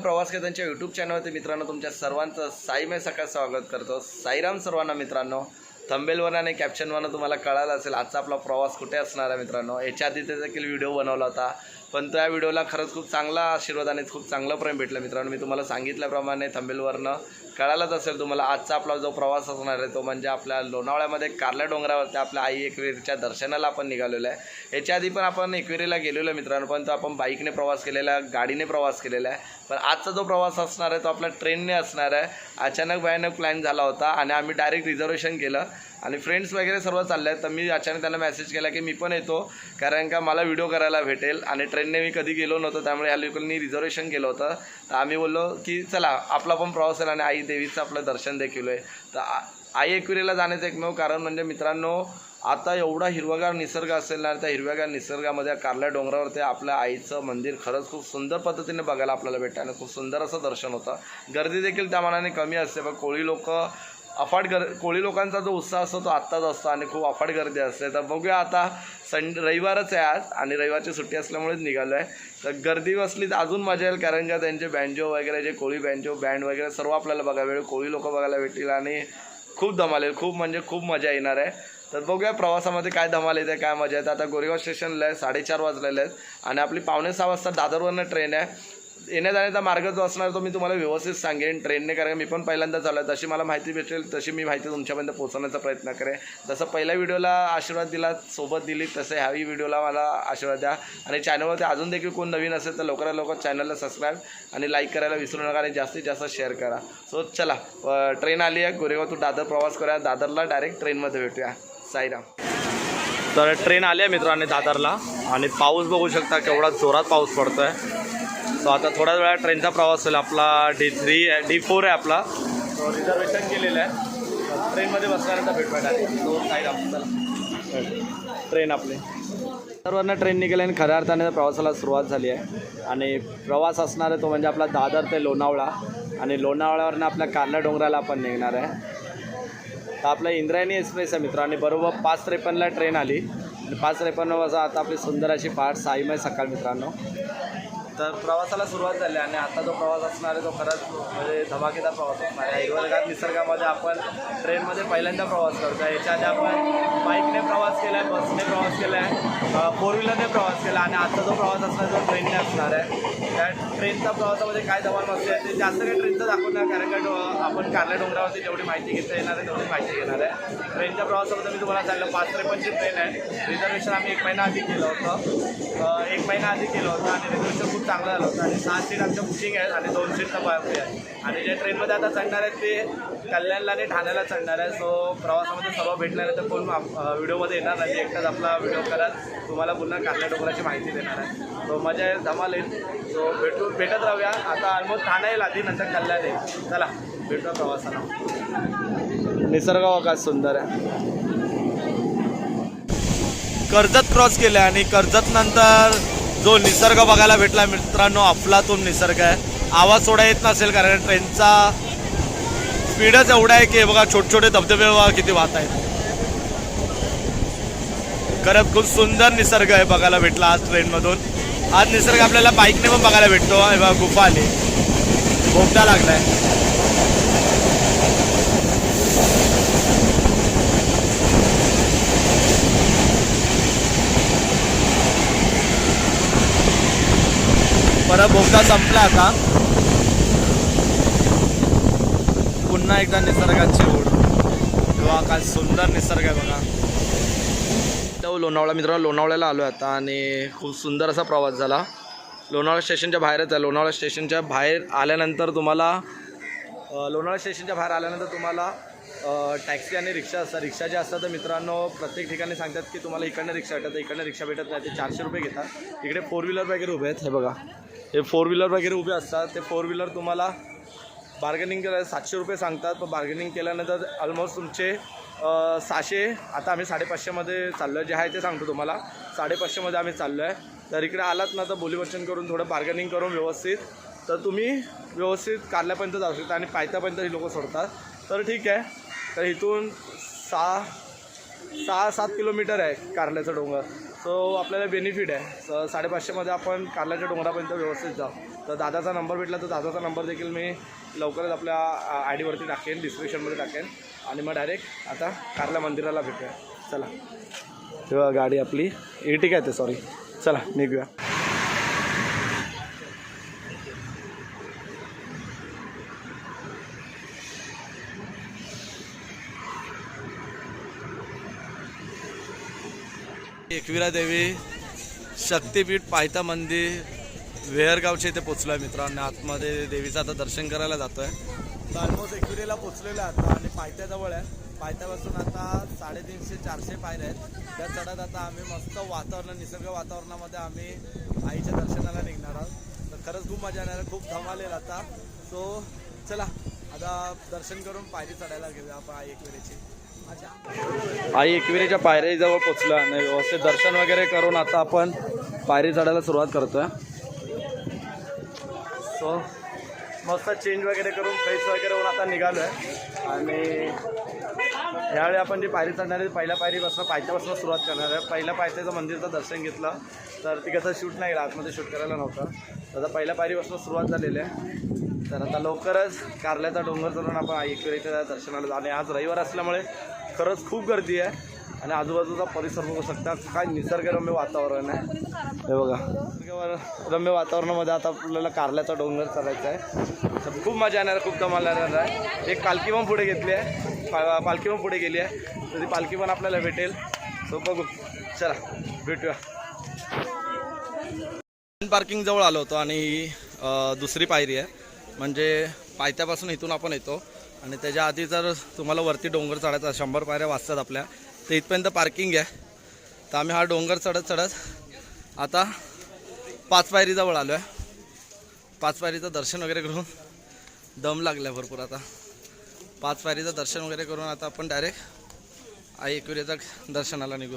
केतन कदम प्रवास केतनच्या यूट्यूब चॅनलवरती मित्रांनो तुमच्या सर्वांचं साईमय सकाळ स्वागत करतो. साईराम सर्वांना मित्रांनो थंबेलवर आणि कॅप्शनवरनं तुम्हाला कळालं असेल आजचा आपला प्रवास कुठे असणार आहे मित्रांनो? याच्या आधी ते देखील व्हिडिओ बनवला होता. पण त्या व्हिडिओला खरंच खूप चांगला आशीर्वाद आणि खूप चांगलं प्रेम भेटलं मित्रांनो. मी तुम्हाला सांगितल्याप्रमाणे थंबेलवरनं कळालंच असेल तुम्हाला आजचा आपला जो प्रवास असणार आहे तो म्हणजे आपल्या लोणावळ्यामध्ये कारल्या डोंगरावरती आपल्या आई एकविरीच्या दर्शनाला आपण निघालेलो आहे. याच्या आधी पण आपण एकविरीला गेलेलो मित्रांनो पण तो आपण बाईकने प्रवास केलेला आहे गाडीने प्रवास केलेला आहे. पण आजचा जो प्रवास असणार आहे तो आपला ट्रेनने असणार आहे. अचानक भयानक प्लॅन झाला होता आणि आम्ही डायरेक्ट रिझर्वेशन केलं. आणि फ्रेंड्स वगैरे सर्व चालले आहेत तर मी अचानक त्यांना मेसेज केला की मी पण येतो कारण का मला व्हिडिओ करायला भेटेल आणि ट्रेनने मी कधी गेलो नव्हतो त्यामुळे ह्या लोकांनी रिझर्वेशन केलं होतं. तर आम्ही बोललो की चला आपला पण प्रवास आहे आणि आई देवीचं आपलं दर्शन देखील आहे तर आ- आई एकविरीला जाण्याचं एकमेव कारण म्हणजे मित्रांनो आता एवढा हिरवागार निसर्ग असेल ना त्या हिरव्यागार निसर्गामध्ये कारल्या डोंगरावरती आपल्या आईचं मंदिर खरंच खूप सुंदर पद्धतीने बघायला आपल्याला भेटतं आणि खूप सुंदर असं दर्शन होतं. गर्दी देखील त्या मानाने कमी असते पण कोळी लोक अफाट गर कोळी लोकांचा जो उत्साह असतो तो आत्ताच असतो आणि खूप अफाट गर्दी असते. तर बघूया आता सं रविवारच आहे आज आणि रविवारची सुट्टी असल्यामुळेच निघालो आहे तर गर्दी असली तर अजून मजा येईल कारण का त्यांचे बँजो वगैरे जे कोळी बँजो बँड वगैरे सर्व आपल्याला बघायला भेटेल. कोळी लोक बघायला भेटतील आणि खूप धमाल येईल. खूप म्हणजे खूप मजा येणार आहे. तर बघूया प्रवासामध्ये काय धमाल येते काय मजा येते. आता गोरेगाव स्टेशनला आहे साडेचार वाजलेले आहेत आणि आपली पावणे सहा वाजता दादरवरनं ट्रेन आहे. येण्या जाण्याचा मार्ग जो असणार तो मी तुम्हाला व्यवस्थित सांगेन. ट्रेनने कारण मी पण पहिल्यांदा चालू आहे तशी मला माहिती भेटेल तशी मी माहिती तुमच्यापर्यंत पोहोचवण्याचा प्रयत्न करेन. जसं पहिल्या व्हिडिओला आशीर्वाद दिला सोबत दिली तसे ह्याही व्हिडिओला मला आशीर्वाद द्या. आणि चॅनलवरती अजून देखील कोण नवीन असेल तर लवकरात लवकर चॅनलला सबस्क्राईब आणि लाईक करायला विसरू नका आणि जास्तीत जास्त शेअर करा. सो चला ट्रेन आली आहे. गोरेगाव तू दादर प्रवास करूया. दादरला डायरेक्ट ट्रेनमध्ये भेटूया. साईराम. तर ट्रेन आली आहे मित्रांनी दादरला. आणि पाऊस बघू शकता केवढा जोरात पाऊस पडतो आहे सो आता थोड्या वेळा ट्रेनचा प्रवास होईल. आपला डी थ्री डी फोर आहे आपला. सो रिझर्वेशन केलेलं आहे. ट्रेनमध्ये बसणाऱ्यांचा भेटूया आहे. दोन साईड आपल्याला ट्रेन आपली. सर्वांना ट्रेन निघाली आणि खऱ्या अर्थाने प्रवासाला सुरुवात झाली आहे. आणि प्रवास असणार आहे तो म्हणजे आपला दादर ते लोणावळा. आणि लोणावळ्यावरनं आपल्या कारला डोंगराला आपण निघणार आहे. तर आपला इंद्रायणी एक्सप्रेस आहे मित्रांनी. बरोबर पाच त्रेपन्नला ट्रेन आली. आणि पाच त्रेपन्न वाजता आता आपली सुंदर अशी पहाट साईमय सकाळ मित्रांनो. तर प्रवासाला सुरुवात झाली आणि आता जो प्रवास असणार आहे तो खरंच म्हणजे धमाकेदार प्रवास असणार आहे. हिरवळगार निसर्गामध्ये आपण ट्रेनमध्ये पहिल्यांदा प्रवास करतो आहे याच्या आधी आपण बाईकने प्रवास केला आहे बसने प्रवास केला आहे फोर व्हीलरने प्रवास केला आणि आता जो प्रवास असणार तो ट्रेनने असणार आहे. त्या ट्रेनचा प्रवासामध्ये काय धमाल बसले ते जास्त काही ट्रेनचं दाखवणार कारण का डो- आपण कारल्या डोंगरावरती जेवढी माहिती घेता येणार आहे तेवढी माहिती घेणार आहे. ट्रेनच्या प्रवासाबद्दल मी तुम्हाला सांगितलं पाच त्रेपन्नची ट्रेन आहे रिझर्वेशन आम्ही एक महिना आधी केलं होतं. एक महिना आधी केलं होतं आणि रिझर्वेशन खूप चांगलं झालं होतं. आणि सहा सीट आमच्या बुकिंग आहेत आणि दोन सीट बाकी आहे आणि जे ट्रेनमध्ये आता चढणार आहेत ते कल्याणला आणि ठाण्याला चढणार आहे सो प्रवासामध्ये सर्व भेटणार आहे तर कोण व्हिडिओमध्ये येणार नाही. एकटाच आपला व्हिडिओ करत तुम्हाला पुन्हा कारल्या डोंगराची माहिती देणार आहे. सो मजा येईल धमाल येईल सो भेटू भेटत राहूया. आता ऑलमोस्ट ठाणा येईल आधी नंतर कल्याण येईल चला भेटूया प्रवासाला. निसर्ग अवकाश सुंदर आहे. कर्जत क्रॉस केलं आणि कर्जत नंतर जो निसर्ग बघायला भेटला मित्रांनो अफलातून निसर्ग आहे. आवाज सोडा येत नसेल कारण ट्रेनचा स्पीडच एवढा आहे की बघा छोटे छोटे धबधबे बघा किती वाहत आहेत. खरंच खूप सुंदर निसर्ग आहे बघायला भेटला आज ट्रेनमधून आज निसर्ग आपल्याला बाईकने पण बघायला भेटतो. गुफा आली. बोगदा लागलाय. परत बोगदा संपला आता. पुन्हा एकदा निसर्गाची ओढ. तेव्हा काय सुंदर निसर्ग आहे बघा. जाऊ लोणावळा मित्रांनो लोणावळ्याला आलो आता आणि खूप सुंदर असा प्रवास झाला. लोणावळा स्टेशनच्या बाहेरच आहे. लोणावळा स्टेशनच्या बाहेर आल्यानंतर तुम्हाला लोणावळा स्टेशनच्या बाहेर आल्यानंतर तुम्हाला टॅक्सी आणि रिक्षा असतात रिक्षा जे असतात तर मित्रांनो प्रत्येक ठिकाणी सांगतात की तुम्हाला इकडनं रिक्षा भेटत इकडनं रिक्षा भेटत नाही ते चारशे रुपये घेतात. इकडे फोर व्हीलर वगैरे उभे आहेत हे बघा. हे फोर व्हीलर वगैरे उभे असतात. ते फोर व्हीलर तुम्हाला बार्गेनिंग केलं सातशे रुपये सांगतात. पण बार्गेनिंग केल्यानंतर ऑलमोस्ट तुमचे सहाशे आता आम्ही साडेपाचशेमध्ये चाललो आहे जे आहे ते सांगतो तुम्हाला. साडेपाचशेमध्ये आम्ही चाललो आहे तर इकडे आलात ना तर बोलीवचन करून थोडं बार्गेनिंग करून व्यवस्थित. तर तुम्ही व्यवस्थित कारल्यापर्यंत जाऊ शकता आणि पायथ्यापर्यंत ही लोकं सोडतात. तर ठीक आहे. तर इथून सहा सहा सात किलोमीटर आहे कारल्याचा डोंगर. सो आपल्याला बेनिफिट आहे. स साडेपाचशेमध्ये आपण कारल्याच्या डोंगरापर्यंत व्यवस्थित जाऊ. तर दादाचा नंबर भेटला तर दादाचा नंबर देखील मी लवकरच आपल्या आय डीवरती टाकेन डिस्क्रिप्शनमध्ये टाकेन. आणि मग डायरेक्ट आता कारल्या मंदिराला भेटूया. चला. तेव्हा गाडी आपली. एटी आहे ते सॉरी चला निघूया. एकविरा देवी शक्तीपीठ पायथा मंदिर. वेहरगावच्या इथे पोचलो आहे मित्रांनो. आतमध्ये देवीचं आता दर्शन करायला जातो आहे ऑलमोस्ट एकविरेला पोचलेलो आहे आता आणि पायथ्याजवळ आहे. पायथ्यापासून आता साडेतीनशे चारशे पायऱ्या आहेत. त्या चढत आता आम्ही मस्त वातावरण निसर्ग वातावरणामध्ये आम्ही आईच्या दर्शनाला निघणार आहोत. तर खरंच खूप मजा येणार खूप धमालेल आता. सो चला आता दर्शन करून पायरी चढायला घेऊया आपण आई एकविरेची आई एकविरेच्या पायरीजवळ पोचलो आणि व्यवस्थित दर्शन वगैरे करून आता आपण पायरी चढायला सुरुवात करतोय. सो मस्त चेंज वगैरे करून फ्रेश वगैरे होऊन आता निघालो आहे आणि यावेळी आपण जी पायरी चढणार आहे पहिल्या पायरीपासून पायथ्यापासून सुरुवात करणार आहे. पहिल्या पायथ्याचं मंदिरचं दर्शन घेतलं. तर ती कसं शूट नाही आतमध्ये शूट करायला नव्हतं. तर आता पहिल्या पायरीपासून सुरुवात झालेली आहे. तर आता लवकरच कारल्याचा डोंगर चढून आपण ऐकवेच्या दर्शनाला जाऊ आणि आज रविवार असल्यामुळे खरंच खूप गर्दी आहे. आणि आजूबाजूचा परिसर बघू शकता. काय निसर्गरम्य वातावरण आहे. हे बघा. निसर्गरम्य रम्य वातावरणामध्ये आता आपल्याला कारल्याचा डोंगर चालायचा आहे. तर खूप मजा येणार खूप धमाल येणार आहे. एक पालखी पण पुढे घेतली आहे. पा पालखी पण पुढे गेली आहे. तर ती पालखी पण आपल्याला भेटेल. सो बघू. चला भेटूया. पार्किंग जवळ आलो होतो आणि दुसरी पायरी आहे. म्हणजे पायथ्यापासून इथून आपण येतो. आणि त्याच्या आधी जर तुम्हाला वरती डोंगर चढायचा शंभर पायऱ्या वाचतात आपल्या. तर इथपर्यंत पार्किंग आहे. तर आम्ही हा डोंगर चढत चढत आता पाच पायरीजवळ आलो आहे. पाच पायरीचं दर्शन वगैरे करून दम लागला भरपूर आता. पाच पायरीचं दर्शन वगैरे करून आता आपण डायरेक्ट आई एकविरेचा दर्शनाला निघू.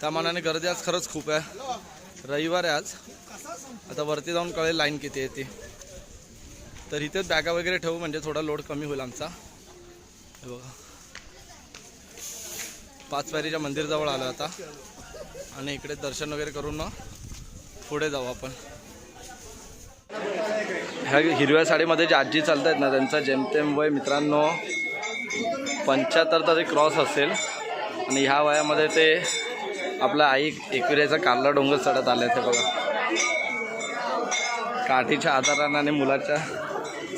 त्या मनाने गर्दी आज खरंच खूप आहे. रविवार आहे आज. आता वरती जाऊन कळेल लाईन किती आहे ती. तर इथेच बॅगा वगैरे ठेवू म्हणजे थोडा लोड कमी होईल आमचा. बघा. पाचपायरीच्या मंदिरजवळ आलो आता. आणि इकडे दर्शन वगैरे करून मग पुढे जाऊ आपण. ह्या हिरव्या साडीमध्ये जे आजी चालत आहेत ना त्यांचा जेमतेम वय मित्रांनो पंच्याहत्तर तरी क्रॉस असेल. आणि ह्या वयामध्ये ते आपला आई एकविऱ्याचा कारला डोंगर चढत आले ते बघा. काठीच्या आधारानं आणि मुलाच्या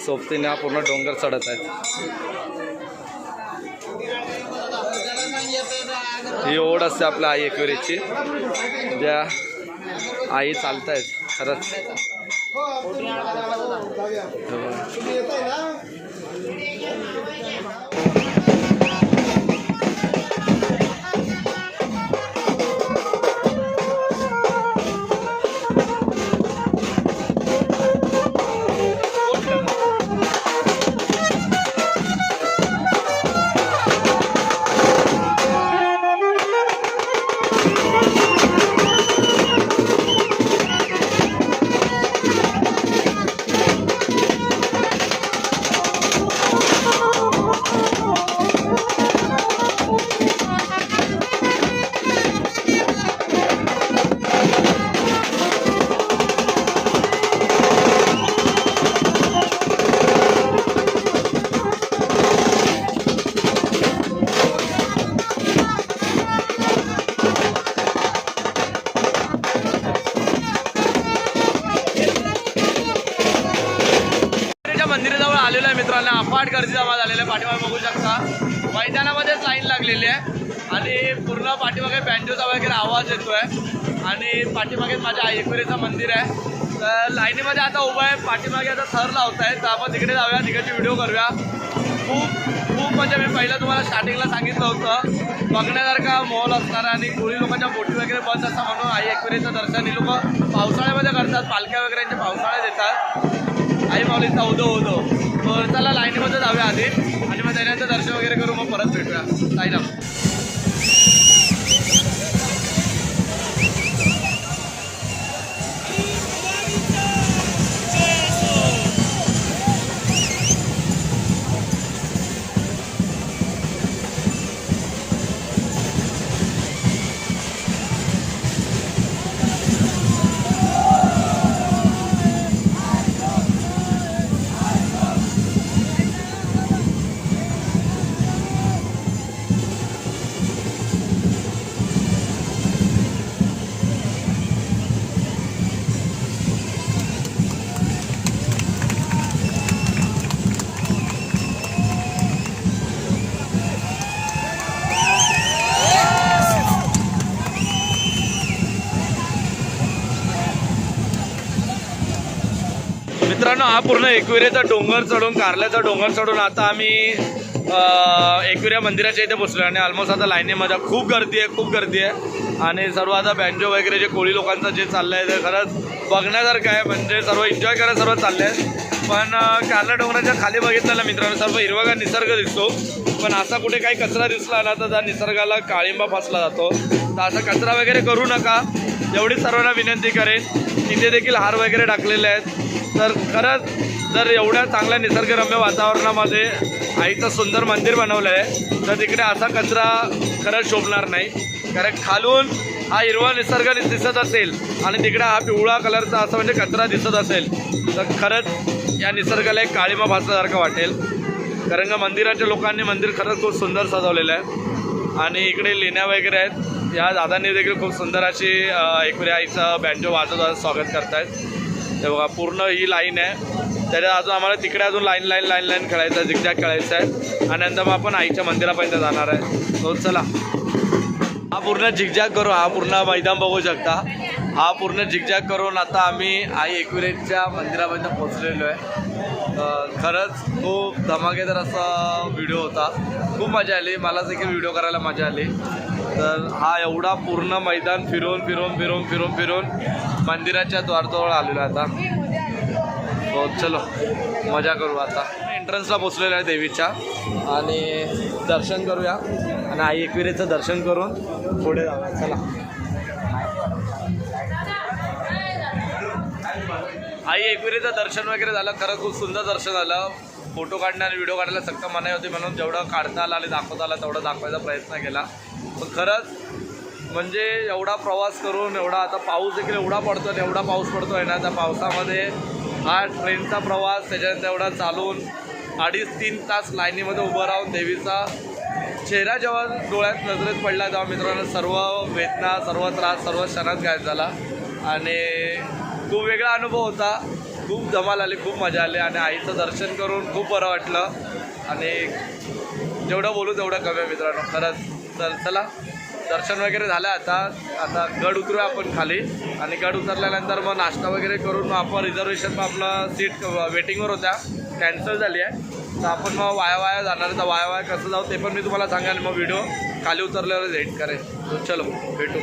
सोबतीने हा पूर्ण डोंगर चढत आहेत. ही ओढ असते आपल्या आई एकविरीची. ज्या आई चालतायत खरंच. मंदिराजवळ आलेलो आहे मित्रांनो. अफाट गर्दी जमा झालेला आहे. पाठीमागे बघू शकता. मैदानामध्येच लाईन लागलेली आहे. आणि पूर्ण पाठीमागे बँजोचा वगैरे आवाज येतोय. आणि पाठीमागे माझ्या एकविरेचं मंदिर आहे. तर लाईनीमध्ये आता उभं आहे. पाठीमागे आता थर लावताय तर आपण तिकडे जाऊया. तिकडची व्हिडिओ करूया. खूप खूप म्हणजे मी पहिलं तुम्हाला स्टार्टिंगला सांगितलं होतं. बघण्यासारखा मॉल असणार आणि कोळी लोकांच्या बोटी वगैरे बंद असतात म्हणून आई एकवेरीचं दर्शन. ही लोक पावसाळ्यामध्ये करतात. पालख्या वगैरे पावसाळ्यात येतात आई माऊलींचा उदो उदो. तर चला लाईनीमध्ये जाऊया आधी. आणि मग त्यानंतर दर्शन वगैरे करू मग परत भेटूया. साईराम मित्रांनो हा पूर्ण एकविरेचा डोंगर चढून कारल्याचा डोंगर चढून आता आम्ही एकविऱ्या मंदिराच्या इथे बसलो आणि ऑलमोस्ट आता लाईनीमध्ये खूप गर्दी आहे खूप गर्दी आहे. आणि सर्व आता बँजो वगैरे जे कोळी लोकांचं जे चाललं आहे ते खरंच बघण्यासारखं आहे म्हणजे सर्व एन्जॉय करायला सर्व चाललं आहे पण कारला डोंगराच्या खाली बघितलं ना मित्रांनो सर्व हिरवागार निसर्ग दिसतो. पण असा कुठे काही कचरा दिसला ना तर त्या निसर्गाला काळिंबा फासला जातो. तर असा कचरा वगैरे करू नका. एवढी सर्वांना विनंती करेन. तिथे देखील हार वगैरे टाकलेले आहेत. तर खरंच जर एवढ्या चांगल्या निसर्गरम्य वातावरणामध्ये आईचं सुंदर मंदिर बनवलं आहे तर तिकडे असा कचरा खरंच शोभणार नाही. कारण खालून हा हिरवा निसर्ग दिसत असेल आणि तिकडे हा पिवळा कलरचा असा म्हणजे कचरा दिसत असेल तर खरंच या निसर्गाला एक काळीमा भासल्यासारखं वाटेल. कारण का मंदिराच्या लोकांनी मंदिर खरंच खूप सुंदर सजवलेलं आहे. आणि इकडे लेण्या वगैरे आहेत. या दादांनी देखील खूप सुंदर अशी एकविरी आईचं बँजो वाजवत स्वागत करतायत. हे बघा पूर्ण ही लाईन आहे. त्याच्यात अजून आम्हाला तिकडे अजून लाईन लाईन लाईन लाईन खेळायचं आहे झिकझॅक खेळायचं आहे. आणि नंतर मग आपण आईच्या मंदिरापर्यंत जाणार आहे. तो चला. हा पूर्ण झिकझॅक करू हा पूर्ण मैदान बघू शकता. हा पूर्ण झिकझॅक करून आता आम्ही आई एकविरेच्या मंदिरापर्यंत पोहोचलेलो आहे. खरंच खूप धमाकेदार असा व्हिडिओ होता. खूप मजा आली. मला देखील व्हिडिओ करायला मजा आली. तर हा एवढा पूर्ण मैदान फिरून फिरून फिरून फिरून फिरून मंदिराच्या द्वारजवळ आलेलो आता. हो चलो. मजा करू आता. एंट्रन्सला पोचलेलो आहे देवीच्या. आणि दर्शन करूया. आणि आई एकविरेचं दर्शन करून पुढे जाऊया. चला. आई एकविरीचं दर्शन वगैरे झालं. खरं खूप सुंदर दर्शन झालं. फोटो काढणं आणि व्हिडिओ काढायला सक्त मनाई होती. म्हणून जेवढं काढता आलं आणि दाखवता आलं तेवढं दाखवायचा प्रयत्न केला. पण खरंच म्हणजे एवढा प्रवास करून एवढा आता पाऊस देखील एवढा पडतो आणि एवढा पाऊस पडतो आहे ना त्या पावसामध्ये हा ट्रेनचा प्रवास त्याच्यानंतर एवढा चालून अडीच तीन तास लाईनीमध्ये उभं राहून देवीचा चेहरा जेव्हा डोळ्यात नजरेत पडला तेव्हा मित्रांनो सर्व वेदना सर्व त्रास सर्व क्षणात गायब झाला. आणि खूप वेगळा अनुभव होता. खूप धमाल आली खूप मजा आली आणि आईचं दर्शन करून खूप बरं वाटलं. आणि जेवढं बोलू तेवढं कमी आहे मित्रांनो. खरंच तर चला. दर्शन वगैरे झालं आता. आता गड उतरूया आपण खाली. आणि गड उतरल्यानंतर मग नाश्ता वगैरे करून मग आपण रिझर्वेशन मग आपलं सीट वेटिंगवर होत्या. कॅन्सल झाली आहे. तर आपण मग वाया वाया जाणार तर वाया वाया कसं जाऊ ते पण मी तुम्हाला सांगाल मग व्हिडिओ खाली उतरल्यावर एडिट करेन. चलो भेटू.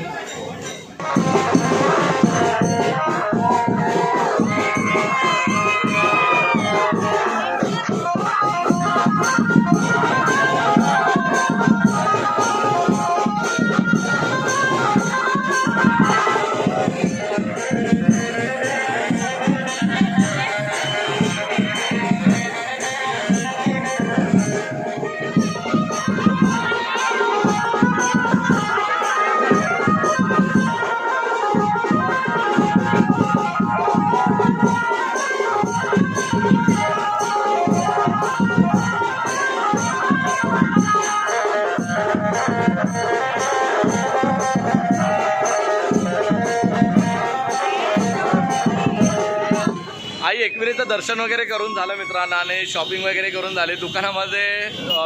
आई एकविरेचं दर्शन वगैरे करून झालं मित्रांनो आणि शॉपिंग वगैरे करून झाली. दुकानामध्ये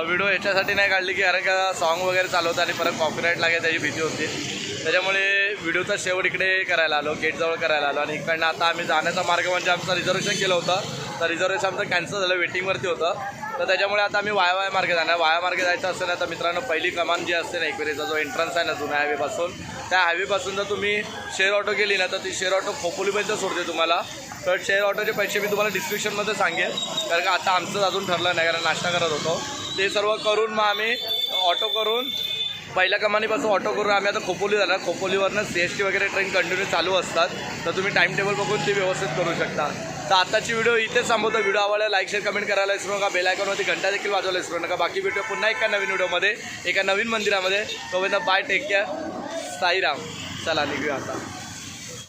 व्हिडिओ याच्यासाठी नाही काढली की कारण का सॉन्ग वगैरे चालवतं आणि परत कॉपीराईट लागेल त्याची भीती होती. त्याच्यामुळे व्हिडिओचा शेवट इकडे करायला आलो गेटजवळ करायला आलो आणि इकडनं आता आम्ही जाण्याचा मार्ग म्हणजे आमचं रिझर्वेशन केलं होतं. तर रिझर्वेशन आमचं कॅन्सल झालं वेटिंगवरती होतं. तर त्याच्यामुळे आता आम्ही वाया मार्गे जाणार. वाया मार्गे जायचं असेल ना तर मित्रांनो पहिली कमान जी असते ना एकवेरीचा जो एंट्रन्स आहे ना जुन्या हायवेपासून त्या हायवेपासून जर तुम्ही शेअर ऑटो केली ना तर ती शेअर ऑटो खोपोलीपर्यंत सोडते तुम्हाला. तर शेअर ऑटोचे पैसे मी तुम्हाला डिस्क्रिप्शनमध्ये सांगेन. कारण का आता आमचं अजून ठरलं नाही कारण नाश्ता करत होतो. ते सर्व करून मग आम्ही ऑटो करून पहिल्या कमानीपासून ऑटो करून आम्ही आता खोपोली जाणार. खोपोलीवरनं सी एस टी वगैरे ट्रेन कंटिन्यू चालू असतात. तर तुम्ही टाईम टेबल बघून ती व्यवस्थित करू शकता. तर आताची व्हिडिओ इथेच थांबवतो. व्हिडिओ आवडला लाईक शेअर कमेंट करायला विसरू नका. बेलायकॉनवरती घंटा देखील वाजवायला विसरू नका. बाकी व्हिडिओ पुन्हा एका नवीन व्हिडिओमध्ये एका नवीन मंदिरामध्ये. तोपर्यंत बाय टेक केअर साईराम. चला निघूया आता.